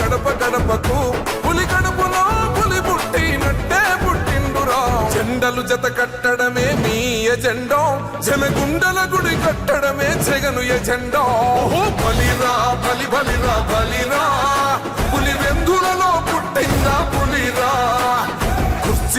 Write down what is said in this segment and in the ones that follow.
గడప గడపకు పులి గడపలో పులి పుట్టినట్టే పుట్టిండురా. జెండలు జత కట్టడమే మీ ఎజెండో. జనగుండల గుడి కట్టడమే జగను ఎజెండో. బలిరా బలి బలిరా బలిరా.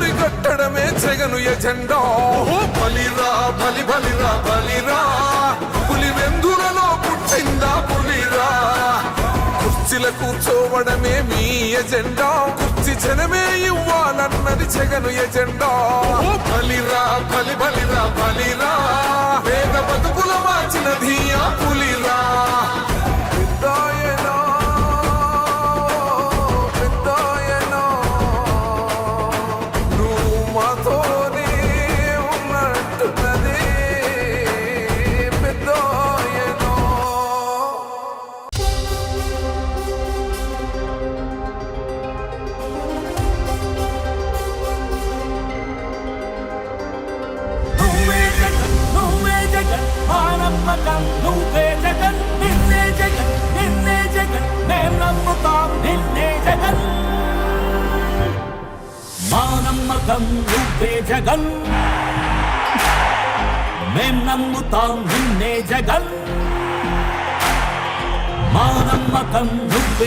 గుడి కట్టడమే జగను ఎజెండా. ఓహో బలిరా బలి బలిరా బలిరా. పులి వెందులలో పుట్టిందా పులిరా? కుర్చీల కూర్చోవడమే మీ ఎజెండా. కుర్చీ జనమే ఇవ్వాలన్నది జగను ఎజెండా. బలిరా బలి బలిరా బలిరా. వేద బతుకుల మార్చినది ఆ పులిరా.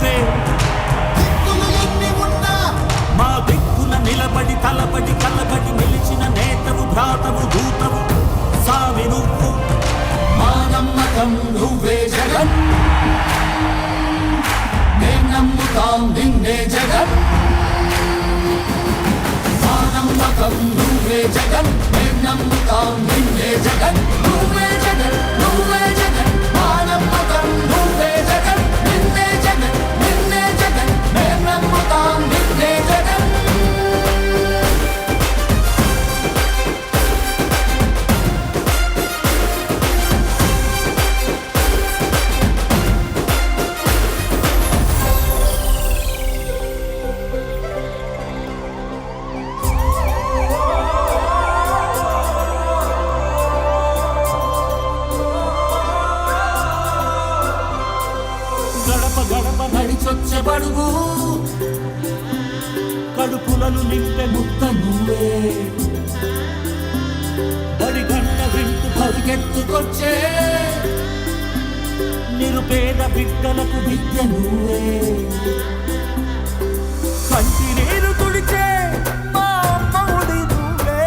నువ్వే మా దిక్కున నిలబడి తలబడి కలబడి నిలిచిన నేతవు భ్రాతవు దూతవు. సామి నువ్వు మా నమ్మకం నువ్వే జగన్. మేం నమ్ముతాం నిన్నే జగన్. మా నమ్మకం నువ్వే జగన్. మేం నమ్ముతాం నిన్నే జగన్. నిరుపేద విద్య నువ్వే. కంటి నీరు తుడిచే మా అమ్మఒడి నువ్వే.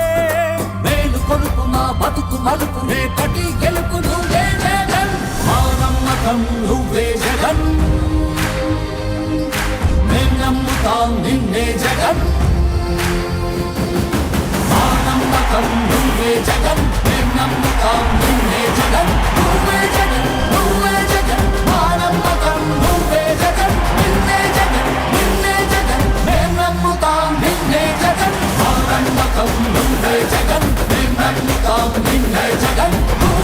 మేలు కొడుకు మా బతుకు మలుపు రేపటి గెలుపు నువ్వే జగన్. మా నమ్మకం నువ్వే జగన్. మేం నమ్ముతాం నిన్నే జగన్. మా నమ్మకం నువ్వే జగన్. మేం నమ్ముతాం నిన్నే జగన్. నువ్వే జగన్ నువ్వే నమ్మకం నువ్వే జగన్ మేం నమ్ముతాం నిన్నే జగన్ నువ్వే జగన్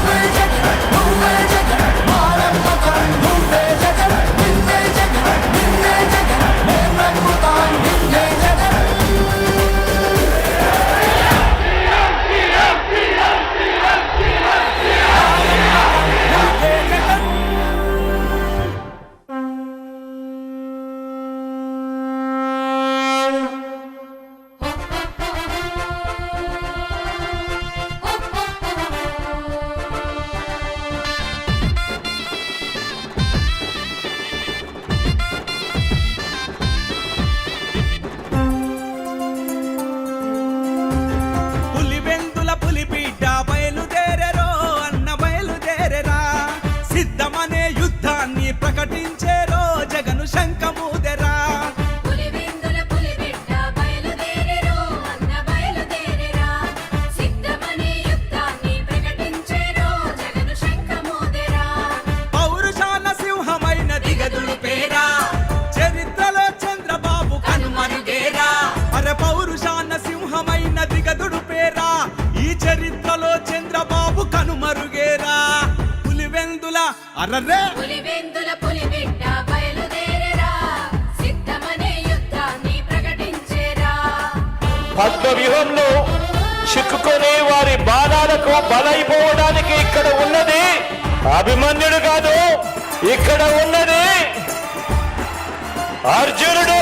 కనుమరుగేరా పులివెందుల అరరే పులివెందుల పులిబిడ్డ బయలుదేరెరా? సిద్ధమనే యుద్ధాన్ని ప్రకటించెరా? పద్మ వ్యూహంలో చిక్కుకొని వారి బాణాలకు బలైపోవడానికి ఇక్కడ ఉన్నది అభిమన్యుడు కాదు ఇక్కడ ఉన్నది అర్జునుడు.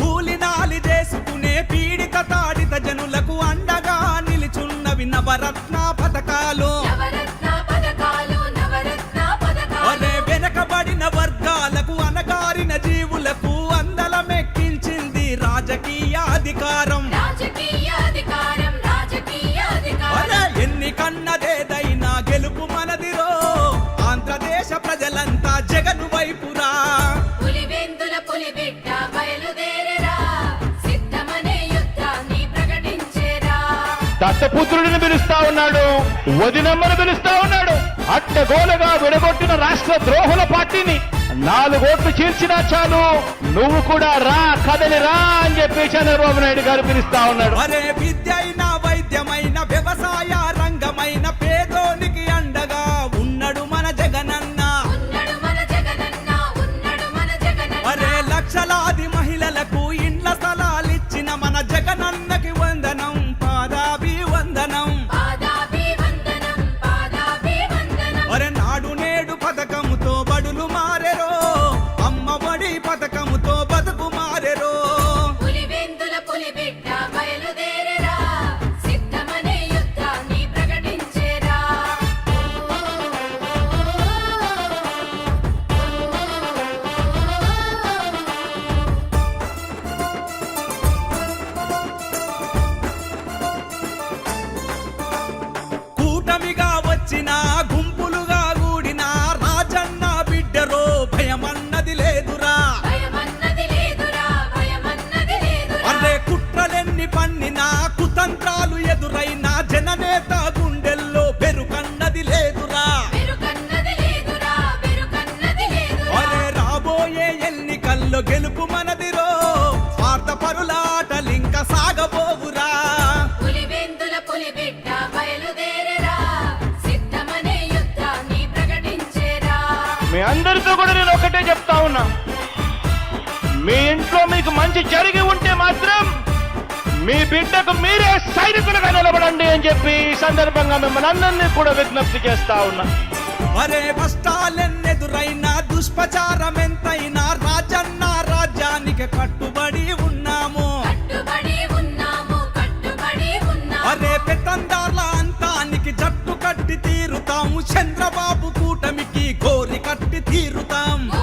కూలినాలి చేసుకునే పీడిత తాడిత జనులకు అండగా నిలుచున్నవి నవరత్న అధికారం. రాజకీయ అధికారం రాజకీయ అధికారం. అరే ఎన్నికన్నదేదైనా గెలుపు మనదిరో. ఆంధ్రదేశ ప్రజలంతా జగను వైపురా. పులివెందుల పులిబిడ్డ బయలుదేరెరా. సిద్ధమనే యుద్ధాన్ని ప్రకటించెరా. దత్తపుత్రుడిని పిలుస్తా ఉన్నాడు వదినమ్మను పిలుస్తా ఉన్నాడు. అడ్డగోలుగా విడగొట్టిన రాష్ట్ర ద్రోహుల పార్టీని నాలుగోట్లు చీల్చినా చాలు. నువ్వు కూడా రా కదలి రా అని చెప్పి చంద్రబాబు నాయుడు గారు పిలుస్తా ఉన్నాడు. మీ అందరితో కూడా నేను ఒకటే చెప్తా ఉన్నా. మీ ఇంట్లో మీకు మంచి జరిగి ఉంటే మాత్రం మీ బిడ్డకు మీరే సైనికులుగా నిలబడండి అని చెప్పి ఈ సందర్భంగా మిమ్మల్ని అందరినీ కూడా విజ్ఞప్తి చేస్తా ఉన్నా. అరే కష్టాలెన్నెదురైనా దుష్ప్రచారం ఎంతైనా రాజన్న రాజ్యానికి కట్టుబడి ఉన్నాము. కట్టుబడి ఉన్నాము కట్టుబడి ఉన్నాము. అరే పెత్తందార్ల అంతానికి జట్టు కట్టి తీరుతాము. చంద్రబాబు కోరి కట్టి తీరుతాం.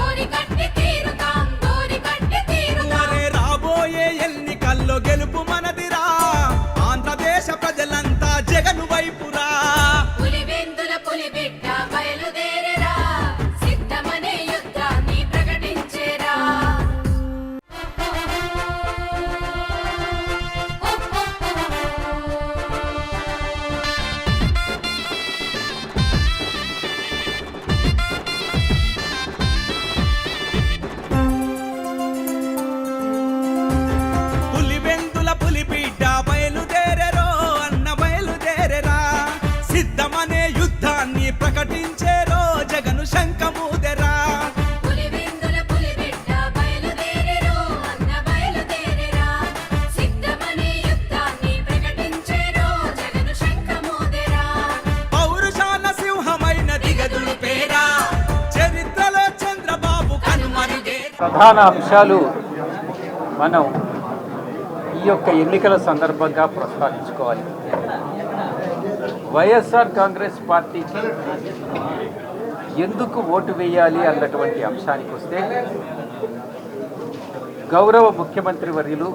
ప్రధాన అంశాలు మనం ఈ యొక్క ఎన్నికల సందర్భంగా ప్రస్తావించుకోవాలి. వైఎస్ఆర్ కాంగ్రెస్ పార్టీకి ఎందుకు ఓటు వేయాలి అన్నటువంటి అంశానికి వస్తే గౌరవ ముఖ్యమంత్రి వర్యులు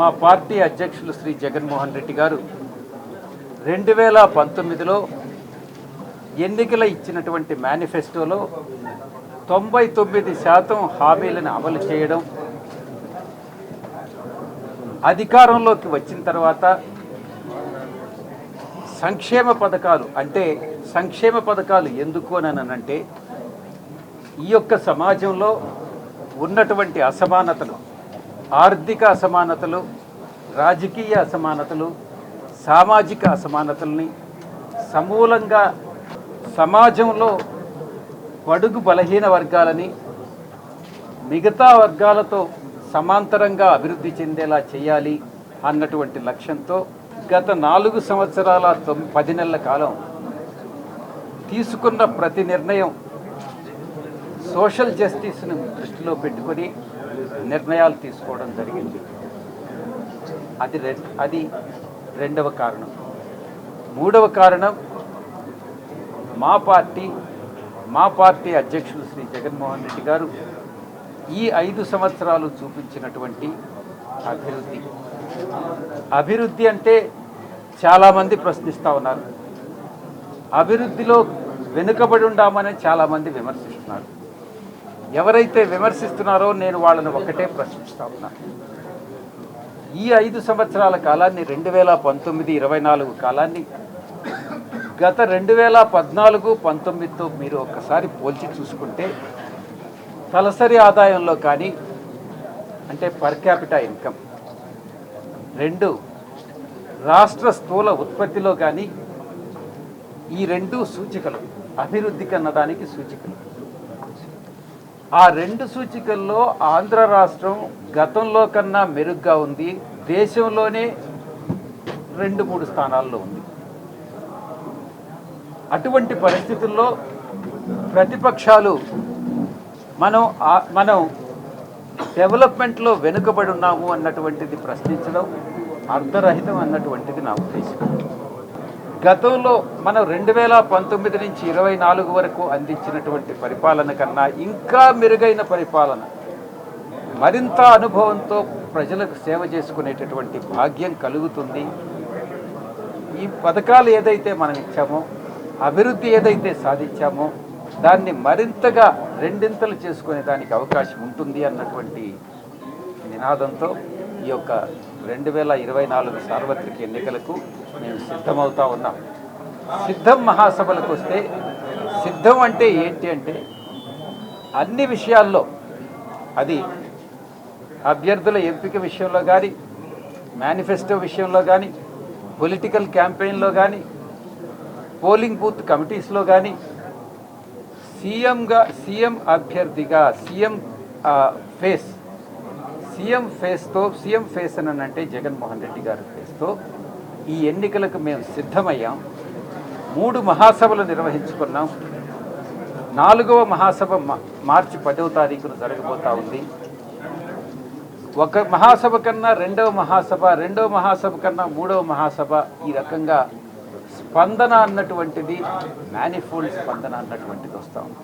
మా పార్టీ అధ్యక్షులు శ్రీ జగన్మోహన్ రెడ్డి గారు రెండు వేల పంతొమ్మిదిలో ఎన్నికల ఇచ్చినటువంటి మేనిఫెస్టోలో తొంభై తొమ్మిది శాతం హామీలను అమలు చేయడం అధికారంలోకి వచ్చిన తర్వాత సంక్షేమ పథకాలు అంటే సంక్షేమ పథకాలు ఎందుకు అని అంటే ఈ యొక్క సమాజంలో ఉన్నటువంటి అసమానతలు ఆర్థిక అసమానతలు రాజకీయ అసమానతలు సామాజిక అసమానతల్ని సమూలంగా సమాజంలో బడుగు బలహీన వర్గాలని మిగతా వర్గాలతో సమాంతరంగా అభివృద్ధి చెందేలా చేయాలి అన్నటువంటి లక్ష్యంతో గత నాలుగు సంవత్సరాల తొమ్ పది నెలల కాలం తీసుకున్న ప్రతి నిర్ణయం సోషల్ జస్టిస్ను దృష్టిలో పెట్టుకొని నిర్ణయాలు తీసుకోవడం జరిగింది. అది రె అది రెండవ కారణం. మూడవ కారణం మా పార్టీ మా పార్టీ అధ్యక్షులు శ్రీ జగన్మోహన్ రెడ్డి గారు ఈ ఐదు సంవత్సరాలు చూపించినటువంటి అభివృద్ధి. అభివృద్ధి అంటే చాలామంది ప్రశ్నిస్తూ ఉన్నారు. అభివృద్ధిలో వెనుకబడి ఉండామని చాలామంది విమర్శిస్తున్నారు. ఎవరైతే విమర్శిస్తున్నారో నేను వాళ్ళని ఒకటే ప్రశ్నిస్తా ఉన్నా. ఈ ఐదు సంవత్సరాల కాలాన్ని రెండు వేల పంతొమ్మిది ఇరవై నాలుగు కాలాన్ని గత రెండు వేల పద్నాలుగు పంతొమ్మిదితో మీరు ఒక్కసారి పోల్చి చూసుకుంటే తలసరి ఆదాయంలో కానీ అంటే పర్ క్యాపిటా ఇన్కమ్ రెండు రాష్ట్ర స్థూల ఉత్పత్తిలో కానీ ఈ రెండు సూచికలు అభివృద్ధికి అన్నదానికి సూచికలు. ఆ రెండు సూచికల్లో ఆంధ్ర రాష్ట్రం గతంలో కన్నా మెరుగ్గా ఉంది దేశంలోనే రెండు మూడు స్థానాల్లో ఉంది. అటువంటి పరిస్థితుల్లో ప్రతిపక్షాలు మనం మనం డెవలప్మెంట్లో వెనుకబడి ఉన్నాము అన్నటువంటిది ప్రశ్నించడం అర్ధరహితం అన్నటువంటిది నా ఉద్దేశం. గతంలో మనం రెండు వేల పంతొమ్మిది నుంచి ఇరవై నాలుగు వరకు అందించినటువంటి పరిపాలన కన్నా ఇంకా మెరుగైన పరిపాలన మరింత అనుభవంతో ప్రజలకు సేవ చేసుకునేటటువంటి భాగ్యం కలుగుతుంది. ఈ పథకాలు ఏదైతే మనం ఇచ్చామో అభివృద్ధి ఏదైతే సాధించామో దాన్ని మరింతగా రెండింతలు చేసుకునే దానికి అవకాశం ఉంటుంది అన్నటువంటి నినాదంతో ఈ యొక్క రెండు వేల ఇరవై నాలుగు సార్వత్రిక ఎన్నికలకు మేము సిద్ధమవుతా ఉన్నాం. సిద్ధం మహాసభలకు వస్తే సిద్ధం అంటే ఏంటి అంటే అన్ని విషయాల్లో అది అభ్యర్థుల ఎంపిక విషయంలో కానీ మేనిఫెస్టో విషయంలో కానీ పొలిటికల్ క్యాంపెయిన్లో కానీ పోలింగ్ బూత్ కమిటీస్లో కానీ సీఎంగా సీఎం అభ్యర్థిగా సీఎం ఫేస్ సీఎం ఫేస్తో సీఎం ఫేస్ అని అంటే జగన్మోహన్ రెడ్డి గారి ఫేస్తో ఈ ఎన్నికలకు మేము సిద్ధమయ్యాం. మూడు మహాసభలు నిర్వహించుకున్నాం. నాలుగవ మహాసభ మార్చి పదవ తారీఖున జరగబోతా ఉంది. ఒక మహాసభ కన్నా రెండవ మహాసభ రెండవ మహాసభ కన్నా మూడవ మహాసభ ఈ రకంగా స్పందన అన్నటువంటిది మేనిఫోల్డ్ స్పందన అన్నటువంటిది వస్తూ ఉంది.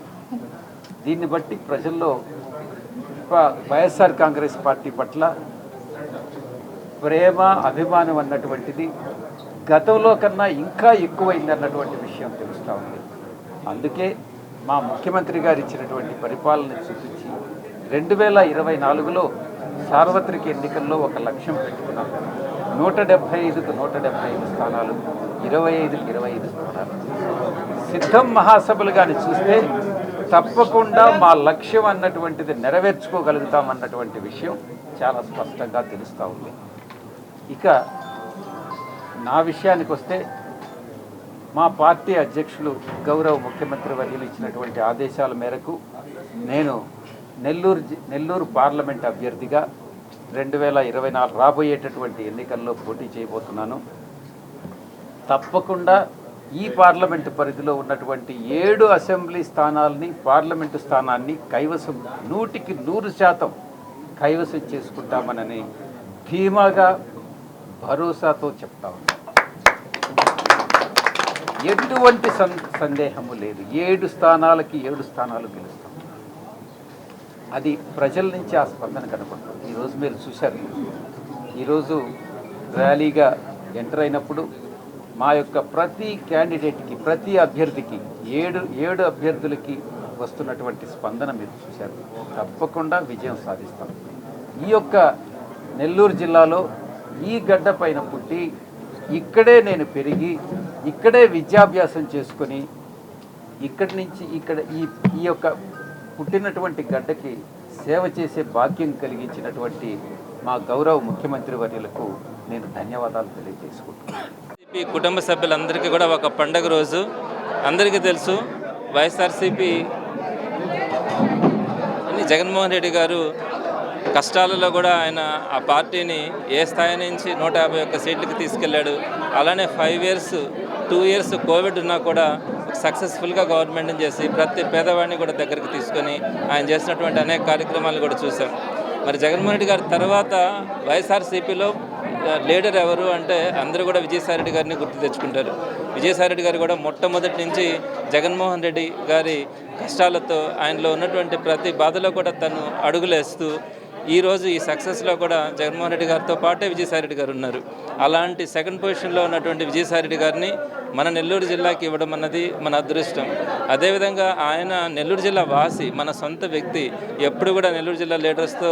దీన్ని బట్టి ప్రజల్లో వైఎస్ఆర్ కాంగ్రెస్ పార్టీ పట్ల ప్రేమ అభిమానం అన్నటువంటిది గతంలో కన్నా ఇంకా ఎక్కువైంది అన్నటువంటి విషయం తెలుస్తూ ఉంది. అందుకే మా ముఖ్యమంత్రి గారు ఇచ్చినటువంటి పరిపాలన చూపించి రెండు వేల ఇరవై నాలుగులో సార్వత్రిక ఎన్నికల్లో ఒక లక్ష్యం పెట్టుకున్నాం. నూట డెబ్భై ఐదుకు నూట డెబ్భై ఐదు స్థానాలు ఇరవై ఐదుకి ఇరవై ఐదు స్థానాలు. సిద్ధం మహాసభలు కానీ చూస్తే తప్పకుండా మా లక్ష్యం అన్నటువంటిది నెరవేర్చుకోగలుగుతాం అన్నటువంటి విషయం చాలా స్పష్టంగా తెలుస్తూ ఉంది. ఇక నా విషయానికి వస్తే మా పార్టీ అధ్యక్షులు గౌరవ ముఖ్యమంత్రి వర్యులు ఇచ్చినటువంటి ఆదేశాల మేరకు నేను నెల్లూరు జి- నెల్లూరు పార్లమెంట్ అభ్యర్థిగా రెండు వేల ఇరవై నాలుగు రాబోయేటటువంటి ఎన్నికల్లో పోటీ చేయబోతున్నాను. తప్పకుండా ఈ పార్లమెంటు పరిధిలో ఉన్నటువంటి ఏడు అసెంబ్లీ స్థానాల్ని పార్లమెంటు స్థానాన్ని కైవసం నూటికి నూరు శాతం కైవసం చేసుకుంటామనని ధీమాగా భరోసాతో చెప్తా ఉన్నాను ఎటువంటి సం సందేహము లేదు. ఏడు స్థానాలకి ఏడు స్థానాలు గెలుస్తాయి. అది ప్రజల నుంచి ఆ స్పందన కనపడుతుంది. ఈరోజు మీరు చూశారు. ఈరోజు ర్యాలీగా ఎంటర్ అయినప్పుడు మా యొక్క ప్రతి క్యాండిడేట్కి ప్రతి అభ్యర్థికి ఏడు ఏడు అభ్యర్థులకి వస్తున్నటువంటి స్పందన మీరు చూశారు. తప్పకుండా విజయం సాధిస్తాం. ఈ యొక్క నెల్లూరు జిల్లాలో ఈ గడ్డ పైన పుట్టి ఇక్కడే నేను పెరిగి ఇక్కడే విద్యాభ్యాసం చేసుకొని ఇక్కడి నుంచి ఇక్కడ ఈ ఈ యొక్క పుట్టినటువంటి గడ్డకి సేవ చేసే భాగ్యం కలిగించినటువంటి మా గౌరవ ముఖ్యమంత్రి వర్యులకు నేను ధన్యవాదాలు తెలియజేసుకుంటున్నాను. వైఎస్ఆర్సీపీ కుటుంబ సభ్యులందరికీ కూడా ఒక పండగ రోజు. అందరికీ తెలుసు వైఎస్ఆర్సీపీ అని జగన్మోహన్ రెడ్డి గారు కష్టాలలో కూడా ఆయన ఆ పార్టీని ఏ స్థాయి నుంచి నూట యాభై ఒక్క సీట్లకు తీసుకెళ్ళాడు. అలానే five years two years covid ఉన్నా కూడా సక్సెస్ఫుల్గా గవర్నమెంట్ని చేసి ప్రతి పేదవాడిని కూడా దగ్గరికి తీసుకొని ఆయన చేసినటువంటి అనేక కార్యక్రమాలు కూడా చూసాం మరి జగన్మోహన్ రెడ్డి గారి తర్వాత వైఎస్ఆర్సీపీలో లీడర్ ఎవరు అంటే అందరూ కూడా విజయసాయి రెడ్డి గారిని గుర్తు తెచ్చుకుంటారు. విజయసాయి రెడ్డి గారు కూడా మొట్టమొదటి నుంచి జగన్మోహన్ రెడ్డి గారి కష్టాలతో ఆయనలో ఉన్నటువంటి ప్రతి బాధలో కూడా తను అడుగులేస్తూ ఈ రోజు ఈ సక్సెస్లో కూడా జగన్మోహన్ రెడ్డి గారితో పాటే విజయసాయి రెడ్డి గారు ఉన్నారు. అలాంటి సెకండ్ పొజిషన్లో ఉన్నటువంటి విజయసాయి రెడ్డి గారిని మన నెల్లూరు జిల్లాకి ఇవ్వడం అన్నది మన అదృష్టం. అదేవిధంగా ఆయన నెల్లూరు జిల్లా వాసి మన సొంత వ్యక్తి ఎప్పుడు కూడా నెల్లూరు జిల్లా లీడర్స్తో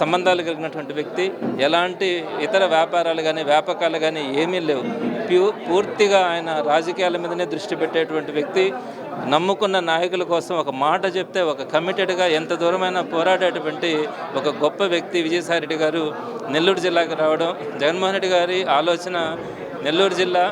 సంబంధాలు కలిగినటువంటి వ్యక్తి. ఎలాంటి ఇతర వ్యాపారాలు కానీ వ్యాపకాలు కానీ ఏమీ లేవు. ప్యూ పూర్తిగా ఆయన రాజకీయాల మీదనే దృష్టి పెట్టేటువంటి వ్యక్తి. నమ్ముకున్న నాయకుల కోసం ఒక మాట చెప్తే ఒక కమిటెడ్గా ఎంత దూరమైనా పోరాడేటువంటి ఒక గొప్ప వ్యక్తి విజయసాయి రెడ్డి గారు నెల్లూరు జిల్లాకి రావడం జగన్మోహన్ రెడ్డి గారి ఆలోచన నెల్లూరు జిల్లా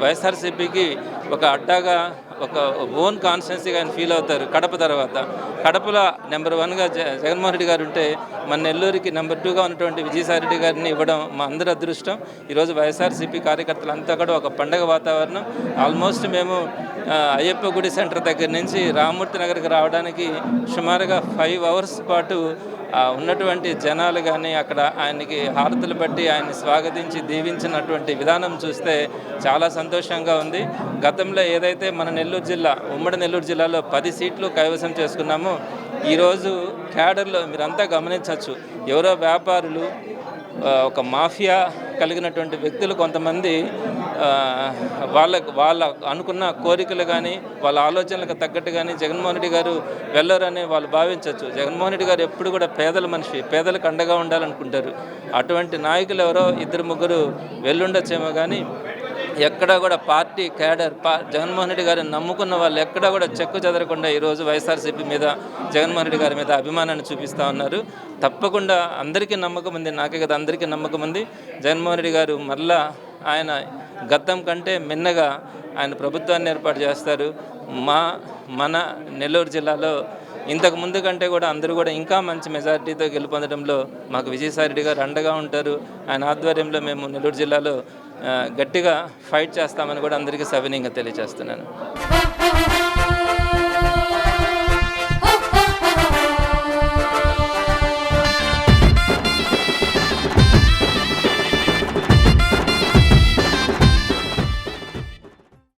వైఎస్ఆర్సీపీకి ఒక అడ్డాగా ఒక ఓన్ కాన్స్టెన్సీగా ఆయన ఫీల్ అవుతారు కడప తర్వాత. కడపలో నెంబర్ వన్గా జ జగన్మోహన్ రెడ్డి గారు ఉంటే మన నెల్లూరుకి నెంబర్ టూగా ఉన్నటువంటి విజయసాయి రెడ్డి గారిని ఇవ్వడం మా అందరి అదృష్టం. ఈరోజు వైఎస్ఆర్సీపీ కార్యకర్తలంతా కూడా ఒక పండగ వాతావరణం. ఆల్మోస్ట్ మేము అయ్యప్ప గుడి సెంటర్ దగ్గర నుంచి రామూర్తి నగర్కి రావడానికి సుమారుగా ఫైవ్ అవర్స్ పాటు ఉన్నటువంటి జనాలు కానీ అక్కడ ఆయనకి హారతులు బట్టి ఆయన్ని స్వాగతించి దీవించినటువంటి విధానం చూస్తే చాలా సంతోషంగా ఉంది. గతంలో ఏదైతే మన నెల్లూరు జిల్లా ఉమ్మడి నెల్లూరు జిల్లాలో పది సీట్లు కైవసం చేసుకున్నాము. ఈరోజు క్యాడర్లో మీరంతా గమనించవచ్చు ఎవరో వ్యాపారులు ఒక మాఫియా కలిగినటువంటి వ్యక్తులు కొంతమంది వాళ్ళ వాళ్ళ అనుకున్న కోరికలు కానీ వాళ్ళ ఆలోచనలకు తగ్గట్టు కానీ జగన్మోహన్ రెడ్డి గారు వెళ్ళరని వాళ్ళు భావించవచ్చు జగన్మోహన్ రెడ్డి గారు ఎప్పుడు కూడా పేదల మనిషి పేదలకు అండగా ఉండాలనుకుంటారు. అటువంటి నాయకులు ఎవరో ఇద్దరు ముగ్గురు వెళ్ళుండొచ్చేమో కానీ ఎక్కడా కూడా పార్టీ క్యాడర్ పా జగన్మోహన్ రెడ్డి గారిని నమ్ముకున్న వాళ్ళు ఎక్కడా కూడా చెక్కు చెదరకుండా ఈరోజు వైఎస్ఆర్సీపీ మీద జగన్మోహన్ రెడ్డి గారి మీద అభిమానాన్ని చూపిస్తూ ఉన్నారు. తప్పకుండా అందరికీ నమ్మకం ఉంది నాకే కదా అందరికీ నమ్మకం ఉంది. జగన్మోహన్ రెడ్డి గారు మరలా ఆయన గతం కంటే మిన్నగా ఆయన ప్రభుత్వాన్ని ఏర్పాటు చేస్తారు. మా మన నెల్లూరు జిల్లాలో ఇంతకు ముందు కంటే కూడా అందరూ కూడా ఇంకా మంచి మెజారిటీతో గెలుపొందడంలో మాకు విజయసాయి రెడ్డి గారు అండగా ఉంటారు. ఆయన ఆధ్వర్యంలో మేము నెల్లూరు జిల్లాలో గట్టిగా ఫైట్ చేస్తామని కూడా అందరికీ సవినీయంగా తెలియజేస్తున్నాను.